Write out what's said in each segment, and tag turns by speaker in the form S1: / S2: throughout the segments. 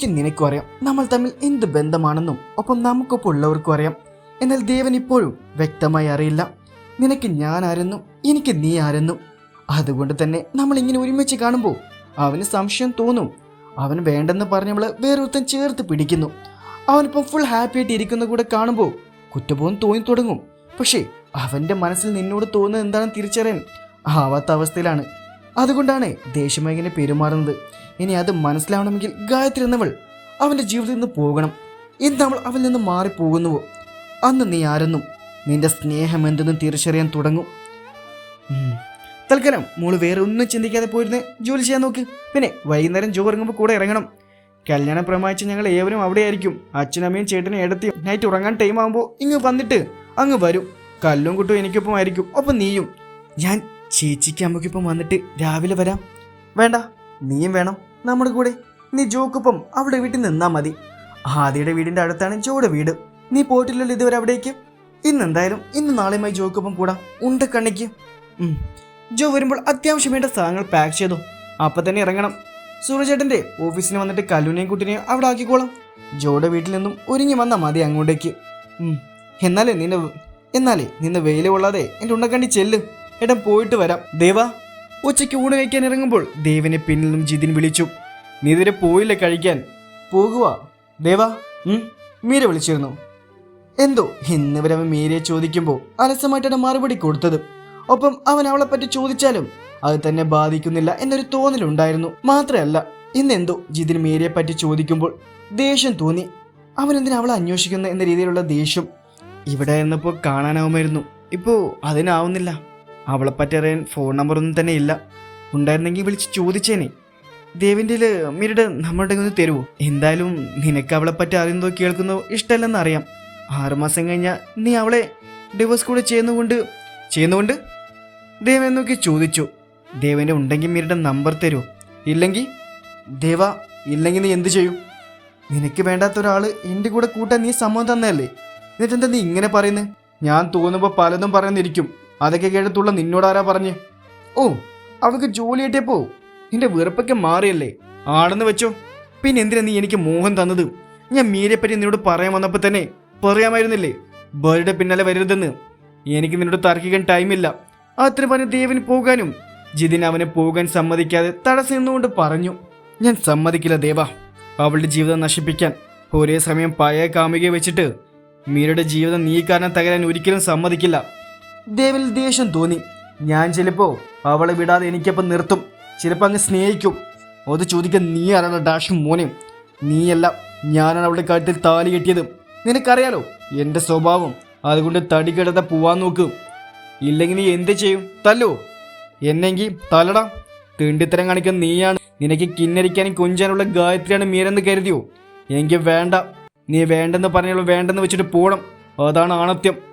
S1: എനിക്കും നിനക്കും അറിയാം. നമ്മൾ തമ്മിൽ എന്ത് ബന്ധമാണെന്നും ഒപ്പം നമുക്കൊപ്പം ഉള്ളവർക്കും അറിയാം. എന്നാൽ ദേവൻ ഇപ്പോഴും വ്യക്തമായി അറിയില്ല. നിനക്ക് ഞാൻ ആരെന്നും എനിക്ക് നീ ആരെന്നും. അതുകൊണ്ട് തന്നെ നമ്മൾ ഇങ്ങനെ ഒരുമിച്ച് കാണുമ്പോൾ അവന് സംശയം തോന്നും. അവൻ വേണ്ടെന്ന് പറഞ്ഞവൾ വേറൊരുത്തൻ ചേർത്ത് പിടിക്കുന്നു. അവനിപ്പം ഫുൾ ഹാപ്പി ആയിട്ട് ഇരിക്കുന്ന കൂടെ കാണുമ്പോൾ കുറ്റബോധം തോന്നി തുടങ്ങും. പക്ഷേ അവന്റെ മനസ്സിൽ നിന്നോട് തോന്നുന്നത് എന്താണെന്ന് തിരിച്ചറിയാൻ ആവാത്ത അവസ്ഥയിലാണ്. അതുകൊണ്ടാണ് ദേഷ്യമായി പെരുമാറുന്നത് ഇനി അത് മനസ്സിലാവണമെങ്കിൽ ഗായത്രി എന്നവൾ അവന്റെ ജീവിതത്തിൽ നിന്ന് പോകണം. ഇന്ന് അവൾ അവനിൽ നിന്ന് മാറിപ്പോകുന്നുവോ? അന്ന് നീ ആരെന്നും? നിന്റെ സ്നേഹം എന്തെന്നും തിരിച്ചറിയാൻ തുടങ്ങും. തൽക്കാലം മോൾ വേറെ ഒന്നും ചിന്തിക്കാതെ പോയിരുന്ന് ജോലി ചെയ്യാൻ നോക്ക്. പിന്നെ വൈകുന്നേരം ജോ ഇറങ്ങുമ്പോൾ കൂടെ ഇറങ്ങണം. കല്യാണം പ്രമാണിച്ച് ഞങ്ങൾ ഏവരും അവിടെയായിരിക്കും. അച്ഛനമ്മയും ചേട്ടനും എടുത്തി നൈറ്റ് ഉറങ്ങാൻ ടൈം ആകുമ്പോൾ ഇങ്ങ് വന്നിട്ട് അങ്ങ് വരും. കല്ലും കുട്ടും എനിക്കൊപ്പം ആയിരിക്കും ഒപ്പം നീയും. ഞാൻ ചേച്ചിക്ക് അമ്മയ്ക്കൊപ്പം വന്നിട്ട് രാവിലെ വരാം. വേണ്ട നീയും വേണം. നമ്മുടെ കൂടെ. നീ ജോക്കൊപ്പം അവിടെ വീട്ടിൽ നിന്നാ മതി. ആദിയുടെ വീടിന്റെ അടുത്താണ് ജോയുടെ വീട്. നീ പോയിട്ടില്ലല്ലോ ഇതുവരെ അവിടേക്ക്? ഇന്ന് എന്തായാലും ഇന്ന് നാളെയുമായി ജോക്കൊപ്പം കൂടാ. ഉണ്ട് കണ്ണിക്ക്. ജോ വരുമ്പോൾ അത്യാവശ്യം വേണ്ട സാധനങ്ങൾ പാക്ക് ചെയ്തു. അപ്പം തന്നെ ഇറങ്ങണം. സൂരജേട്ടന്റെ ഓഫീസിന് വന്നിട്ട് കല്ലുനെയും കുട്ടിനെയും അവിടെ ആക്കിക്കോളാം. ജോയുടെ വീട്ടിൽ നിന്നും ഒരുങ്ങി വന്നാൽ മതി അങ്ങോട്ടേക്ക്. എന്നാലേ നിന്നെ എന്നാലേ നിന്നെ വെയിൽ എന്റെ ഉണ്ടക്കണ്ടി ചെല്ല്. ഏട്ടൻ പോയിട്ട് വരാം. ദേവ ഉച്ചയ്ക്ക് ഊണ് കഴിക്കാൻ ഇറങ്ങുമ്പോൾ ദേവനെ പിന്നിൽ നിന്നും ജിതിൻ വിളിച്ചു. നീ ഇതുവരെ പോയില്ലേ കഴിക്കാൻ? പോകുക ദേവ മീര വിളിച്ചിരുന്നു. എന്തോ ഇന്നവരവൻ മീരയെ ചോദിക്കുമ്പോൾ അലസമായിട്ടാണ് മറുപടി കൊടുത്തത്. ഒപ്പം അവൻ അവളെ പറ്റി ചോദിച്ചാലും അത് തന്നെ ബാധിക്കുന്നില്ല എന്നൊരു തോന്നലുണ്ടായിരുന്നു. മാത്രമല്ല ഇന്നെന്തോ ജിതിന് മീരയെ പറ്റി ചോദിക്കുമ്പോൾ ദേഷ്യം തോന്നി. അവൻ എന്തിനാ അവളെ അന്വേഷിക്കുന്ന എന്ന രീതിയിലുള്ള ദേഷ്യം. ഇവിടെ നിന്നപ്പോൾ കാണാനാവുമായിരുന്നു. ഇപ്പോൾ അതിനാവുന്നില്ല. അവളെ പറ്റി അറിയാൻ ഫോൺ നമ്പറൊന്നും തന്നെ ഇല്ല. ഉണ്ടായിരുന്നെങ്കിൽ വിളിച്ച് ചോദിച്ചേനെ. ദേവിന്റെ മീരുടെ നമ്മളുടെ ഒന്ന് തരുമോ എന്തായാലും നിനക്ക് അവളെപ്പറ്റി പറ്റി അറിയുന്നതോ കേൾക്കുന്നതോ ഇഷ്ടമല്ലെന്ന് അറിയാം. ആറുമാസം കഴിഞ്ഞാൽ നീ അവളെ ഡിവോഴ്സ് കൂടെ ചെയ്യുന്നുകൊണ്ട് ചെയ്യുന്നുകൊണ്ട് ദേവൻ നോക്കി ചോദിച്ചു. ദേവന്റെ ഉണ്ടെങ്കിൽ മീരുടെ നമ്പർ തരുമോ ഇല്ലെങ്കിൽ ദേവ ഇല്ലെങ്കിൽ നീ എന്ത് ചെയ്യും? നിനക്ക് വേണ്ടാത്ത ഒരാൾ എന്റെ കൂടെ കൂട്ടാൻ നീ സമ്മതം തന്നെയല്ലേ എന്നിട്ടെന്താ നീ ഇങ്ങനെ പറയുന്നത് ഞാൻ തോന്നുമ്പോൾ പലതും പറയുന്നിരിക്കും അതൊക്കെ കേട്ടത്തുള്ള നിന്നോടാരാ പറഞ്ഞ്? ഓ അവൾക്ക് ജോലി കിട്ടിയപ്പോ നിന്റെ വെറുപ്പൊക്കെ മാറിയല്ലേ? ആണെന്ന് വെച്ചോ. പിന്നെ എന്തിനാ നീ എനിക്ക് മോഹം തന്നത്? ഞാൻ മീരയെപ്പറ്റി പറ്റി നിന്നോട് പറയാൻ വന്നപ്പോൾ തന്നെ പറയാമായിരുന്നില്ലേ? ബേർഡേ പിന്നാലെ വരരുതെന്ന്. എനിക്ക് നിന്നോട് തർക്കിക്കാൻ ടൈമില്ല അത്ര പറഞ്ഞ് ദേവന് പോകാനും. ജിതിൻ അവനെ പോകാൻ സമ്മതിക്കാതെ തടസ്സം നിന്നുകൊണ്ട് പറഞ്ഞു. ഞാൻ സമ്മതിക്കില്ല ദേവ. അവളുടെ ജീവിതം നശിപ്പിക്കാൻ ഒരേ സമയം പഴയ കാമുകയെ വെച്ചിട്ട് മീരയുടെ ജീവിതം നീ കാരണം തകരാൻ ഒരിക്കലും സമ്മതിക്കില്ല. ദേവനിൽ ദേഷ്യം തോന്നി. ഞാൻ ചിലപ്പോ അവളെ വിടാതെ എനിക്കപ്പം നിർത്തും. ചിലപ്പോൾ അങ്ങ് സ്നേഹിക്കും. അത് ചോദിക്കാൻ നീ ആരാണ് ഡാഷ് മോനെ? നീയല്ല ഞാനാണ് അവളുടെ കാര്യത്തിൽ താലി കെട്ടിയത്. നിനക്കറിയാലോ എന്റെ സ്വഭാവം അതുകൊണ്ട് തടി കിടന്ന പോവാൻ നോക്ക്. ഇല്ലെങ്കിൽ നീ എന്ത് ചെയ്യും? തല്ലോ. എന്നെങ്കിൽ തലടാ തിണ്ടിത്തരം കാണിക്കാൻ നീയാണ്. നിനക്ക് കിന്നരിക്കാനും കൊഞ്ചാനുള്ള ഗായത്രിയാണ് മീരെന്ന് കരുതിയോ? എങ്കിൽ വേണ്ട. നീ വേണ്ടെന്ന് പറഞ്ഞാലും വേണ്ടെന്ന് വെച്ചിട്ട് പോകണം അതാണ് ആണത്യം.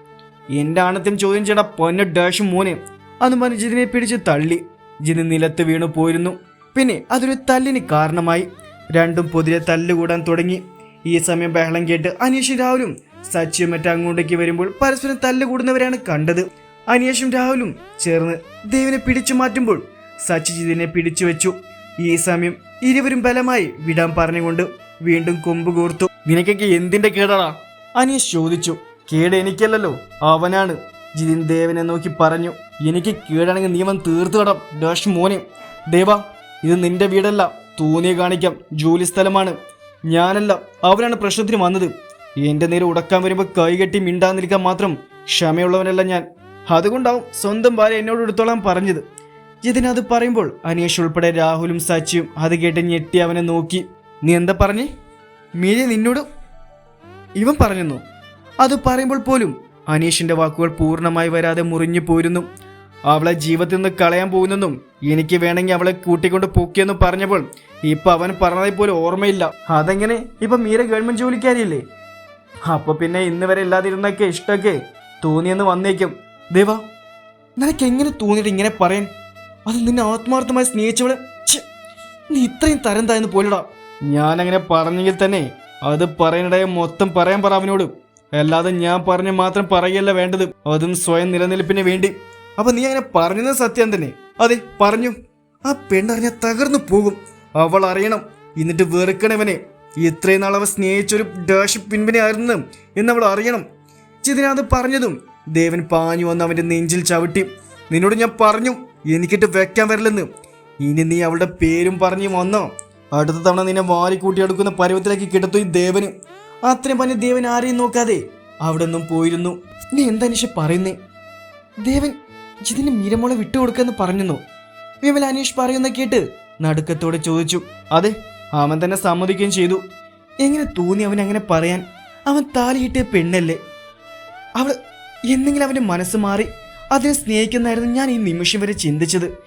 S1: എന്റെ ആണത്യം ചോദ്യം ചെയ്യണ പൊന്ന ഡാഷ് മോനെ. പറഞ്ഞ് ജിതിനെ പിടിച്ച് തള്ളി. ജിതി നിലത്ത് വീണു പോയിരുന്നു. പിന്നെ അതൊരു തല്ലിന് കാരണമായി. രണ്ടും പൊതിരെ തല്ലുകൂടാൻ തുടങ്ങി. ഈ സമയം ബഹളം കേട്ട് അനീഷും രാഹുലും സച്ചിയും മറ്റും അങ്ങോട്ടേക്ക് വരുമ്പോൾ പരസ്പരം തല്ലുകൂടുന്നവരാണ് കണ്ടത്. അനീഷും രാഹുലും ചേർന്ന് ദേവിനെ പിടിച്ചു മാറ്റുമ്പോൾ സച്ചി ജിതിനെ പിടിച്ചു വെച്ചു. ഈ സമയം ഇരുവരും ബലമായി വിടാൻ പറഞ്ഞുകൊണ്ട് വീണ്ടും കൊമ്പ് കോർത്തു. നിനക്കൊക്കെ എന്തിന്റെ കേടാ അനീഷ് ചോദിച്ചു. കേട് എനിക്കല്ലല്ലോ. അവനാണ്. ജിതിൻ ദേവനെ നോക്കി പറഞ്ഞു. എനിക്ക് കേടാണെങ്കിൽ നിയമം തീർത്തു കടം ഡാഷ് മോനെ. ദേവ ഇത് നിന്റെ വീടല്ല. തോന്നിയ കാണിക്കാം. ജോലി സ്ഥലമാണ്. ഞാനല്ല അവനാണ് പ്രശ്നത്തിന് വന്നത്. എന്റെ നേരെ ഉടക്കാൻ വരുമ്പോൾ കൈകെട്ടി മിണ്ടാൻ നിൽക്കാൻ മാത്രം ക്ഷമയുള്ളവനല്ല ഞാൻ. അതുകൊണ്ടാവും സ്വന്തം ഭാര്യ എന്നോട് എടുത്തോളാൻ പറഞ്ഞത്. ജിതിൻ അത് പറയുമ്പോൾ അനീഷ് ഉൾപ്പെടെ രാഹുലും സച്ചിയും അത് കേട്ട് ഞെട്ടി അവനെ നോക്കി. നീ എന്താ പറഞ്ഞേ? മീരെ നിന്നോട് ഇവൻ പറഞ്ഞെന്നു? അത് പറയുമ്പോൾ പോലും അനീഷിന്റെ വാക്കുകൾ പൂർണമായി വരാതെ മുറിഞ്ഞു പോരുന്നു. അവളെ ജീവിതത്തിൽ നിന്ന് കളയാൻ പോകുന്നെന്നും എനിക്ക് വേണമെങ്കിൽ അവളെ കൂട്ടിക്കൊണ്ട് പൊക്കിയെന്നും പറഞ്ഞപ്പോൾ ഇപ്പൊ അവൻ പറഞ്ഞതേ പോലും ഓർമ്മയില്ല. അതെങ്ങനെ? ഇപ്പൊ മീര ഗവൺമെന്റ് ജോലിക്കാരിയല്ലേ? അപ്പൊ പിന്നെ ഇന്ന് വരെ ഇല്ലാതിരുന്നൊക്കെ ഇഷ്ടമൊക്കെ തോന്നിയെന്ന് വന്നേക്കും. ദേവാ നിനക്ക് എങ്ങനെ തോന്നിയിട്ട് ഇങ്ങനെ പറയാൻ? അത് നിന്നെ ആത്മാർത്ഥമായി സ്നേഹിച്ചവളെ? നീ ഇത്രയും തരം തായെന്ന് പോലടാ. ഞാൻ അങ്ങനെ പറഞ്ഞെങ്കിൽ തന്നെ അത് പറയണടേ മൊത്തം പറയാൻ പറ അവനോട്. അല്ലാതെ ഞാൻ പറഞ്ഞ മാത്രം പറയല്ല വേണ്ടത്. അതും സ്വയം നിലനിൽപ്പിന് വേണ്ടി. അപ്പൊ നീ അങ്ങനെ പറഞ്ഞത് സത്യം തന്നെ. അതെ പറഞ്ഞു. ആ പെണ്ണറിഞ്ഞ തകർന്നു പോകും. അവൾ അറിയണം. എന്നിട്ട് വെറുക്കണവനെ ഇത്രയും നാൾ അവ സ്നേഹിച്ചൊരു ഡാഷ് പിൻപിനെയായിരുന്നു എന്ന് അവൾ അറിയണം. ചിതിനാഥ് പറഞ്ഞതും ദേവൻ പാഞ്ഞു വന്ന് അവന്റെ നെഞ്ചിൽ ചവിട്ടി. നിന്നോട് ഞാൻ പറഞ്ഞു. എനിക്കിട്ട് വെക്കാൻ വരില്ലെന്ന്. ഇനി നീ അവളുടെ പേരും പറഞ്ഞു വന്നോ. അടുത്ത തവണ നിന്നെ വാരിക്കൂട്ടിയെടുക്കുന്ന പരുവത്തിലേക്ക് കിടത്തു ഈ ദേവന്. അത്രയും പറഞ്ഞ് ദേവൻ ആരെയും നോക്കാതെ അവിടെ നിന്നും പോയിരുന്നു. നീ എന്താ നിഷ പറയുന്നേ? ദേവൻ ഇതിന് മീരമോളെ വിട്ടുകൊടുക്കാന്ന് പറഞ്ഞെന്നു വിമല അനീഷ് പറയുന്ന കേട്ട് നടുക്കത്തോടെ ചോദിച്ചു. അതെ അവൻ തന്നെ സമ്മതിക്കുകയും ചെയ്തു. എങ്ങനെ തോന്നി അവൻ അങ്ങനെ പറയാൻ? അവൻ താലിയിട്ടിയ പെണ്ണല്ലേ? അവൾ എന്തെങ്കിലും അവന്റെ മനസ്സ് മാറി അതിനെ സ്നേഹിക്കുന്നതായിരുന്നു ഞാൻ ഈ നിമിഷം വരെ ചിന്തിച്ചത്.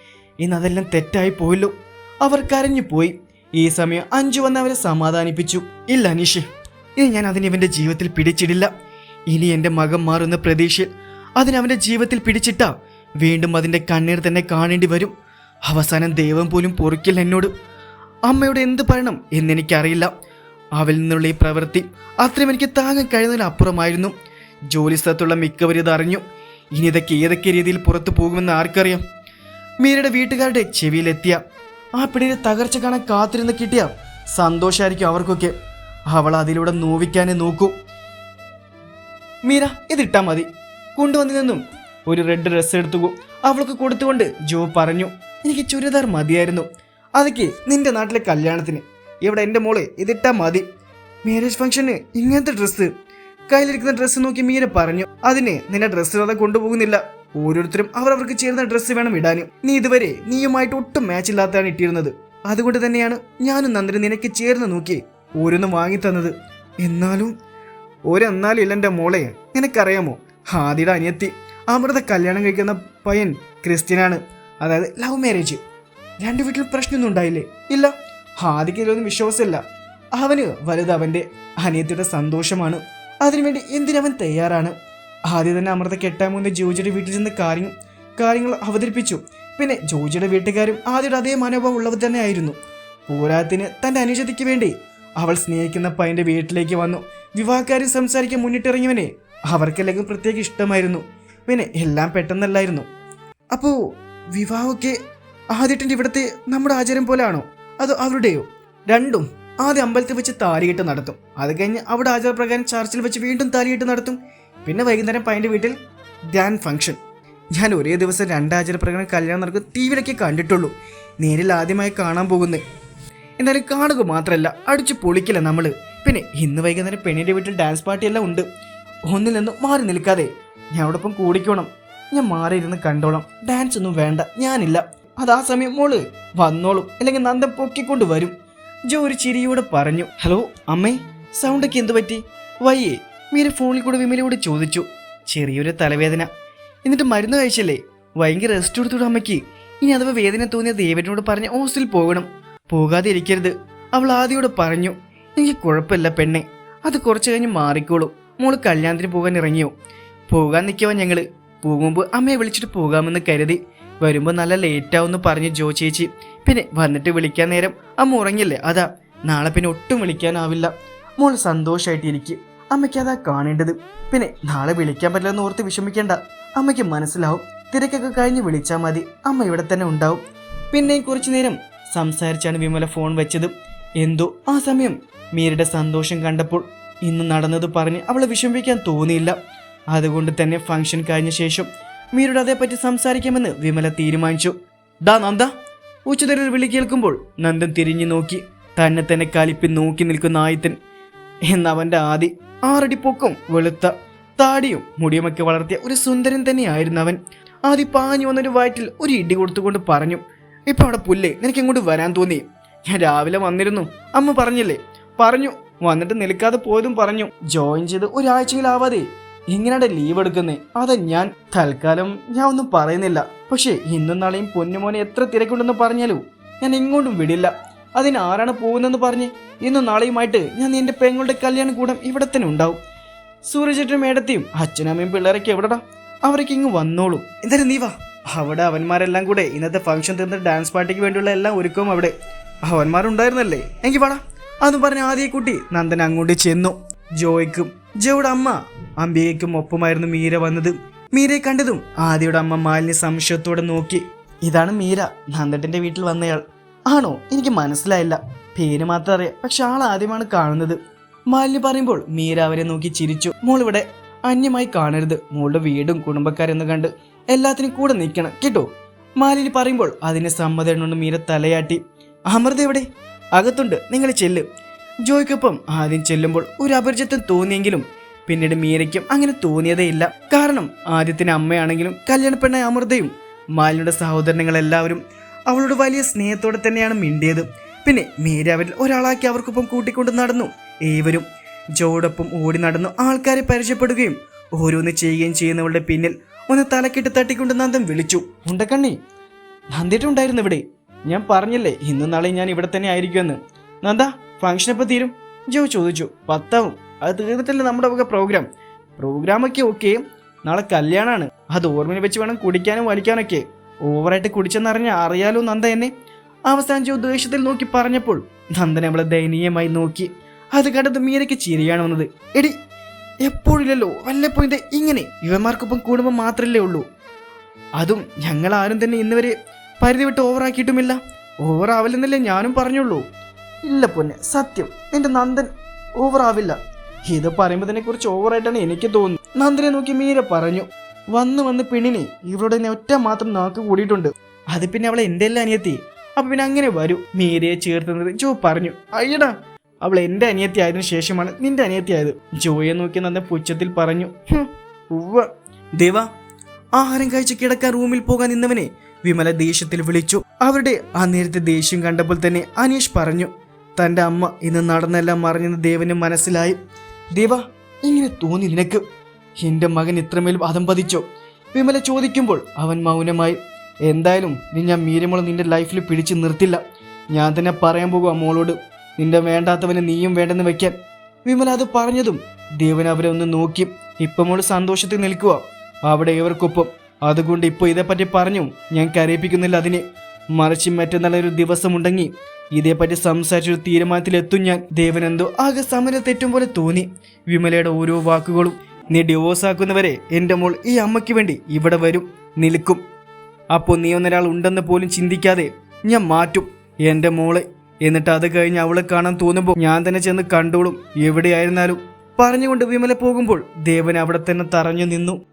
S1: ഇന്ന് അതെല്ലാം തെറ്റായി പോയല്ലോ. അവർ കരഞ്ഞു പോയി. ഈ സമയം അഞ്ചു വന്ന് അവരെ സമാധാനിപ്പിച്ചു. ഇല്ല അനീഷ്. ഇനി ഞാൻ അതിനെ ഇവന്റെ ജീവിതത്തിൽ പിടിച്ചിടില്ല. ഇനി എന്റെ മകൻ മാറുന്ന പ്രതീക്ഷയിൽ അതിനവന്റെ ജീവിതത്തിൽ പിടിച്ചിട്ടാ വീണ്ടും അതിന്റെ കണ്ണീർ തന്നെ കാണേണ്ടി വരും. അവസാനം ദൈവം പോലും പൊറുക്കില്ല എന്നോട്. അമ്മയോട് എന്ത് പറയണം എന്നെനിക്കറിയില്ല. അവൽ നിന്നുള്ള ഈ പ്രവൃത്തി അത്രയും എനിക്ക് താങ്ങാൻ കഴിയുന്നതിനപ്പുറമായിരുന്നു ജോലി സ്ഥലത്തുള്ള മിക്കവരും ഇതറിഞ്ഞു ഇനി ഇതൊക്കെ ഏതൊക്കെ രീതിയിൽ പുറത്തു പോകുമെന്ന് ആർക്കറിയാം? മീരയുടെ വീട്ടുകാരുടെ ചെവിയിലെത്തിയ ആ പിടിയുടെ തകർച്ച കാണാൻ കാത്തിരുന്ന് കിട്ടിയ സന്തോഷമായിരിക്കും അവർക്കൊക്കെ. അവൾ അതിലൂടെ നോവിക്കാനേ നോക്കൂ. മീര ഇതിട്ടാ മതി. കൊണ്ടുവന്നു നിന്നും ഒരു റെഡ് ഡ്രസ്സ് എടുത്തു അവൾക്ക് കൊടുത്തുകൊണ്ട് ജോ പറഞ്ഞു എനിക്ക് ചുരിദാർ മതിയായിരുന്നു. അതൊക്കെ നിന്റെ നാട്ടിലെ കല്യാണത്തിന്. ഇവിടെ എന്റെ മോളെ ഇതിട്ടാ മതി. മാരേജ് ഫംഗ്ഷന് ഇങ്ങനത്തെ ഡ്രസ്സ് കയ്യിലിരിക്കുന്ന ഡ്രസ്സ് നോക്കി മീര പറഞ്ഞു അതിന് നിന്റെ ഡ്രസ്സ് അതെ കൊണ്ടുപോകുന്നില്ല. ഓരോരുത്തരും അവരവർക്ക് ചേരുന്ന ഡ്രസ്സ് വേണം ഇടാനും നീ ഇതുവരെ നീയുമായിട്ട് ഒട്ടും മാച്ച് ഇല്ലാത്തതാണ് ഇട്ടിരുന്നത്. അതുകൊണ്ട് തന്നെയാണ് ഞാനും നന്ദനും നിനക്ക് ചേർന്ന് നോക്കി ഓരോന്നും വാങ്ങി തന്നത് എന്നാലും ഒരെന്നാലും ഇല്ല എന്റെ മോളെ നിനക്കറിയാമോ? ഹാദിയുടെ അനിയത്തി അമൃത കല്യാണം കഴിക്കുന്ന പയ്യൻ ക്രിസ്ത്യനാണ്. അതായത് ലവ് മാരേജ് രണ്ട് വീട്ടിൽ പ്രശ്നമൊന്നും ഉണ്ടായില്ലേ? ഇല്ല. ഹാദിക്ക് ഇതിലൊന്നും വിശ്വാസമില്ല. അവന് വലുത് അവന്റെ അനിയത്തിയുടെ സന്തോഷമാണ്. അതിനുവേണ്ടി എന്തിനവൻ തയ്യാറാണ്? ആദ്യം തന്നെ അമൃത കെട്ടാൻ മുന്നേ ജോജിയുടെ വീട്ടിൽ ചെന്ന് കാര്യം കാര്യങ്ങൾ അവതരിപ്പിച്ചു. പിന്നെ ജോജിയുടെ വീട്ടുകാരും ആദ്യയുടെ അതേ മനോഭാവം ഉള്ളവർ തന്നെ ആയിരുന്നു. പോരാത്തിന് തന്റെ അനുജതിക്ക് വേണ്ടി അവൾ സ്നേഹിക്കുന്ന പയ്യന്റെ വീട്ടിലേക്ക് വന്നു. വിവാഹക്കാര്യം സംസാരിക്കാൻ മുന്നിട്ടിറങ്ങിയവനെ അവർക്കെല്ലാം പ്രത്യേക ഇഷ്ടമായിരുന്നു. പിന്നെ എല്ലാം പെട്ടെന്നല്ലായിരുന്നു. അപ്പോ വിവാഹമൊക്കെ ആദ്യത്തിന്റെ ഇവിടുത്തെ നമ്മുടെ ആചാരം പോലാണോ അതോ അവരുടെയോ രണ്ടും ആദ്യം അമ്പലത്തിൽ വെച്ച് താലിയിട്ട് നടത്തും. അത് കഴിഞ്ഞ് അവിടെ ആചാരപ്രകാരം ചർച്ചിൽ വെച്ച് വീണ്ടും താലിയിട്ട് നടത്തും. പിന്നെ വൈകുന്നേരം പയ്യന്റെ വീട്ടിൽ ധ്യാൻ ഫംഗ്ഷൻ. ഞാൻ ഒരേ ദിവസം രണ്ട് ആചാരപ്രകാരം കല്യാണം നടക്കും ടി കണ്ടിട്ടുള്ളൂ. നേരിൽ ആദ്യമായി കാണാൻ പോകുന്നത്. എന്തായാലും കാണുക മാത്രമല്ല അടിച്ചു പൊളിക്കില്ല നമ്മൾ പിന്നെ ഇന്ന് വൈകുന്നേരം പെണ്ണിന്റെ വീട്ടിൽ ഡാൻസ് പാർട്ടി എല്ലാം ഉണ്ട്. ഒന്നിൽ നിന്നും മാറി നിൽക്കാതെ ഞാൻ അവിടൊപ്പം കൂടിക്കോണം. ഞാൻ മാറി ഇരുന്ന് കണ്ടോളാം. ഡാൻസ് ഒന്നും വേണ്ട ഞാനില്ല. അത് ആ സമയം മോൾ. വന്നോളും. അല്ലെങ്കിൽ നന്ദൻ പൊക്കിക്കൊണ്ട് വരും. ജോ ഒരു ചിരിയോടെ പറഞ്ഞു ഹലോ അമ്മേ സൗണ്ടൊക്കെ എന്തു പറ്റി? വയ്യേ മീര ഫോണിൽ കൂടെ വിമലയോട് ചോദിച്ചു. ചെറിയൊരു തലവേദന. എന്നിട്ട് മരുന്ന് കഴിച്ചല്ലേ? ഭയങ്കര റെസ്റ്റ് കൊടുത്തോട് അമ്മയ്ക്ക്. ഇനി അഥവാ വേദന തോന്നിയ ദേവനോട് പറഞ്ഞ് ഹോസ്റ്റലിൽ പോകണം. പോകാതെ ഇരിക്കരുത് അവൾ ആദ്യോട് പറഞ്ഞു എനിക്ക് കുഴപ്പമില്ല പെണ്ണെ. അത് കുറച്ച് കഴിഞ്ഞ് മാറിക്കോളും. മോൾ കല്യാണത്തിന് പോകാൻ ഇറങ്ങിയോ? പോകാൻ നിൽക്കുവാൻ ഞങ്ങൾ. പോകുമ്പോൾ അമ്മയെ വിളിച്ചിട്ട് പോകാമെന്ന് കരുതി. വരുമ്പോൾ നല്ല ലേറ്റ് ആവുമെന്ന് പറഞ്ഞു ജോ ചേച്ചി. പിന്നെ വന്നിട്ട് വിളിക്കാൻ നേരം അമ്മ ഉറങ്ങില്ലേ അതാ. നാളെ പിന്നെ ഒട്ടും വിളിക്കാനാവില്ല. മോൾ സന്തോഷമായിട്ടിരിക്കും അമ്മയ്ക്ക് അതാ കാണേണ്ടത്. പിന്നെ നാളെ വിളിക്കാൻ പറ്റില്ലെന്ന് ഓർത്ത് വിഷമിക്കേണ്ട. അമ്മയ്ക്ക് മനസ്സിലാവും. തിരക്കൊക്കെ കഴിഞ്ഞ് വിളിച്ചാൽ മതി. അമ്മ ഇവിടെ തന്നെ ഉണ്ടാവും. പിന്നെ കുറച്ചു നേരം സംസാരിച്ചാണ് വിമല ഫോൺ വെച്ചത്. എന്തോ ആ സമയം മീരയുടെ സന്തോഷം കണ്ടപ്പോൾ ഇന്ന് നടന്നത് പറഞ്ഞ് അവളെ വിഷമിപ്പിക്കാൻ തോന്നിയില്ല. അതുകൊണ്ട് തന്നെ ഫംഗ്ഷൻ കഴിഞ്ഞ ശേഷം മീരയുടെ അതേപ്പറ്റി സംസാരിക്കാമെന്ന് വിമല തീരുമാനിച്ചു. ഡാ നന്ദ ഉച്ചതരിൽ വിളി കേൾക്കുമ്പോൾ നന്ദൻ തിരിഞ്ഞു നോക്കി. തന്നെ തന്നെ കലിപ്പി നോക്കി നിൽക്കുന്ന ആയത്തൻ എന്നവന്റെ ആദി ആറടി പൊക്കം വെളുത്ത താടിയും മുടിയുമൊക്കെ വളർത്തിയ ഒരു സുന്ദരൻ തന്നെയായിരുന്നു അവൻ. ആദി പാഞ്ഞു വന്നൊരു വയറ്റിൽ ഒരു ഇടി കൊടുത്തുകൊണ്ട് പറഞ്ഞു ഇപ്പൊ അവിടെ പുല്ലേ? നിനക്ക് ഇങ്ങോട്ട് വരാൻ തോന്നി. ഞാൻ രാവിലെ വന്നിരുന്നു. അമ്മ പറഞ്ഞില്ലേ? പറഞ്ഞു. വന്നിട്ട് നിൽക്കാതെ പോയതും പറഞ്ഞു. ജോയിൻ ചെയ്ത് ഒരാഴ്ചയിലാവാതെ. എങ്ങനെയാണ് ലീവ് എടുക്കുന്നേ? അതെ ഞാൻ. തൽക്കാലം ഞാൻ ഒന്നും പറയുന്നില്ല. പക്ഷേ ഇന്നും നാളെയും പൊന്നുമോനെ എത്ര തിരക്കുണ്ടെന്ന് പറഞ്ഞാലോ ഞാൻ എങ്ങോട്ടും വിടില്ല. അതിന് ആരാണ് പോകുന്നതെന്ന് പറഞ്ഞ് ഇന്നും നാളെയുമായിട്ട് ഞാൻ എന്റെ പെങ്ങളുടെ കല്യാണം കൂടം ഇവിടെ തന്നെ ഉണ്ടാവും. സൂര്യചേട്ടനും മേടത്തെയും അച്ഛനമ്മയും പിള്ളേരൊക്കെ എവിടെടാ? അവരൊക്കെ ഇങ്ങ് വന്നോളൂ. എന്തായാലും നീ വാ. അവിടെ അവന്മാരെല്ലാം കൂടെ ഇന്നത്തെ ഫംഗ്ഷൻ തീർന്ന ഡാൻസ് പാർട്ടിക്ക് വേണ്ടിയുള്ള എല്ലാം ഒരുക്കവും അവിടെ അവന്മാരുണ്ടായിരുന്നല്ലേ? എങ്കിൽ വാടാ. അന്ന് പറഞ്ഞ ആദ്യ കുട്ടി നന്ദൻ അങ്ങോട്ട് ചെന്നു. ജോയ്ക്കും ജോയുടെ അമ്മ അംബികയ്ക്കും ഒപ്പമായിരുന്നു മീര വന്നത്. മീരയെ കണ്ടതും ആദ്യയുടെ അമ്മ മാലിന്യ സംശയത്തോടെ നോക്കി. ഇതാണ് മീര. നന്ദന്റെ വീട്ടിൽ വന്നയാൾ. ആണോ? എനിക്ക് മനസ്സിലായില്ല. പേര് മാത്രം അറിയാം. പക്ഷെ ആൾ ആദ്യമാണ് കാണുന്നത്. മാലിന്യ പറയുമ്പോൾ മീര അവരെ നോക്കി ചിരിച്ചു. മോൾ ഇവിടെ അന്യമായി കാണരുത്. മോളുടെ വീടും കുടുംബക്കാരെന്ന് കണ്ട് എല്ലാത്തിനും കൂടെ നിൽക്കണം. കേട്ടോ? മാലിനി പറയുമ്പോൾ അതിന് സമ്മതം മീര തലയാട്ടി. അമൃത എവിടെ? അകത്തുണ്ട്. നിങ്ങൾ ചെല്ല്. ജോയ്ക്കൊപ്പം ആദ്യം ചെല്ലുമ്പോൾ ഒരു അപരിചിത്വം തോന്നിയെങ്കിലും പിന്നീട് മീരയ്ക്കും അങ്ങനെ തോന്നിയതേയില്ല കാരണം ആദ്യത്തിന് അമ്മയാണെങ്കിലും കല്യാണപ്പെണ്ണ അമൃതയും മാലിനിയുടെ സഹോദരങ്ങളെല്ലാവരും അവളോട് വലിയ സ്നേഹത്തോടെ തന്നെയാണ് മിണ്ടിയത്. പിന്നെ മീര അവരിൽ ഒരാളാക്കി അവർക്കൊപ്പം കൂട്ടിക്കൊണ്ട് നടന്നു. ഏവരും ജോയോടൊപ്പം ഓടി നടന്നു ആൾക്കാരെ പരിചയപ്പെടുകയും ഓരോന്ന് ചെയ്യുകയും ചെയ്യുന്നവളുടെ പിന്നിൽ ഒന്ന് തലക്കിട്ട് തട്ടിക്കൊണ്ട് നന്ദൻ വിളിച്ചു. ഉണ്ടക്കണ്ണി നന്ദിട്ടുണ്ടായിരുന്നു ഇവിടെ. ഞാൻ പറഞ്ഞില്ലേ ഇന്നും നാളെ ഞാൻ ഇവിടെ തന്നെ ആയിരിക്കുമെന്ന്. നന്ദാ ഫംഗ്ഷൻ എപ്പോൾ തീരും? ജോ ചോദിച്ചു. പത്താവും. അത് തീർന്നിട്ടല്ലേ നമ്മുടെ വക പ്രോഗ്രാം പ്രോഗ്രാമൊക്കെ ഓക്കെ നാളെ കല്യാണമാണ് അത് ഓർമ്മയിൽ വെച്ച് വേണം കുടിക്കാനും വലിക്കാനൊക്കെ. ഓവറായിട്ട് കുടിച്ചെന്നറിഞ്ഞ അറിയാലോ നന്ദ എന്നെ. അവസാനം ജോ ദേഷ്യത്തിൽ നോക്കി പറഞ്ഞപ്പോൾ നന്ദൻ അവളെ ദയനീയമായി നോക്കി. അത് കണ്ടത് മീരയ്ക്ക് ചിരിയാണ് വന്നത്. എടി എപ്പോഴില്ലല്ലോ. വല്ലപ്പോ ഇത് ഇങ്ങനെ. ഇവന്മാർക്കൊപ്പം കൂടുമ്പോൾ മാത്രമല്ലേ ഉള്ളൂ. അതും ഞങ്ങൾ ആരും തന്നെ ഇന്നുവരെ പരിധി വിട്ട് ഓവറാക്കിയിട്ടുമില്ല ഓവറാവില്ലെന്നല്ലേ ഞാനും പറഞ്ഞുള്ളൂ. ഇല്ല പൊന്നെ സത്യം. നിന്റെ നന്ദൻ ഓവറാവില്ല ഇത് പറയുമ്പോൾ തന്നെ കുറിച്ച് ഓവറായിട്ടാണ് എനിക്ക് തോന്നുന്നത്. നന്ദനെ നോക്കി മീര പറഞ്ഞു വന്ന് വന്ന് പെണ്ണിനെ ഇവളുടെ ഒറ്റ മാത്രം നാക്ക് കൂടിയിട്ടുണ്ട്. അത് പിന്നെ അവളെ എന്റെ അനിയത്തി? അപ്പൊ പിന്നെ അങ്ങനെ വരൂ. മീരയെ ചേർത്തുന്നത് ജോ പറഞ്ഞു അയ്യടാ അവൾ എന്റെ അനിയത്തി ആയതിനു ശേഷമാണ് നിന്റെ അനിയത്തി ആയത് ജോയെ നോക്കി നന്ന പുച്ഛത്തിൽ പറഞ്ഞു ഉവ്വ. ദേവ ആഹാരം കഴിച്ച് കിടക്കാൻ റൂമിൽ പോകാൻ നിന്നവനെ വിമല ദേഷ്യത്തിൽ വിളിച്ചു. അവരുടെ ആ നേരത്തെ ദേഷ്യം കണ്ടപ്പോൾ തന്നെ അനീഷ് പറഞ്ഞു തന്റെ അമ്മ ഇന്ന് നടന്നെല്ലാം മറിഞ്ഞെന്ന് ദേവന് മനസ്സിലായി. ദേവ ഇങ്ങനെ തോന്നി നിനക്ക്. എന്റെ മകൻ ഇത്രമേൽ അതം പതിച്ചോ? വിമല ചോദിക്കുമ്പോൾ അവൻ മൗനമായി എന്തായാലും നീ ഞാൻ മീരമോളെ നിന്റെ ലൈഫിൽ പിടിച്ചു നിർത്തില്ല. ഞാൻ തന്നെ പറയാൻ പോകും മോളോട്. നിന്റെ വേണ്ടാത്തവന് നീയും വേണ്ടെന്ന് വെക്കാൻ വിമല അത് പറഞ്ഞതും ദേവൻ അവരെ ഒന്ന് നോക്കി. ഇപ്പം മോൾ സന്തോഷത്തിൽ നിൽക്കുക അവിടെ ഇവർക്കൊപ്പം അതുകൊണ്ട് ഇപ്പോൾ ഇതേപ്പറ്റി പറഞ്ഞു. ഞാൻ കരയിപ്പിക്കുന്നില്ല അതിനെ. മറിച്ച് മറ്റന്നാൾ ഒരു ദിവസമുണ്ടെങ്കിൽ ഇതേപ്പറ്റി സംസാരിച്ചൊരു തീരുമാനത്തിലെത്തും ഞാൻ. ദേവൻ എന്തോ ആകെ സമരം തെറ്റും പോലെ തോന്നി. വിമലയുടെ ഓരോ വാക്കുകളും നീ ഡിവോഴ്സ് ആക്കുന്നവരെ എന്റെ മോൾ ഈ അമ്മയ്ക്ക് വേണ്ടി ഇവിടെ വരും നിൽക്കും. അപ്പോൾ നീ ഒന്നൊരാൾ ഉണ്ടെന്ന് പോലും ചിന്തിക്കാതെ ഞാൻ മാറ്റും. എന്റെ മോളെ എന്നിട്ട് അത് കഴിഞ്ഞ് അവളെ കാണാൻ തോന്നുമ്പോൾ ഞാൻ തന്നെ ചെന്ന് കണ്ടോളും. എവിടെയായിരുന്നാലും. പറഞ്ഞുകൊണ്ട് വിമല പോകുമ്പോൾ ദേവൻ അവിടെ തന്നെ തറഞ്ഞു നിന്നു.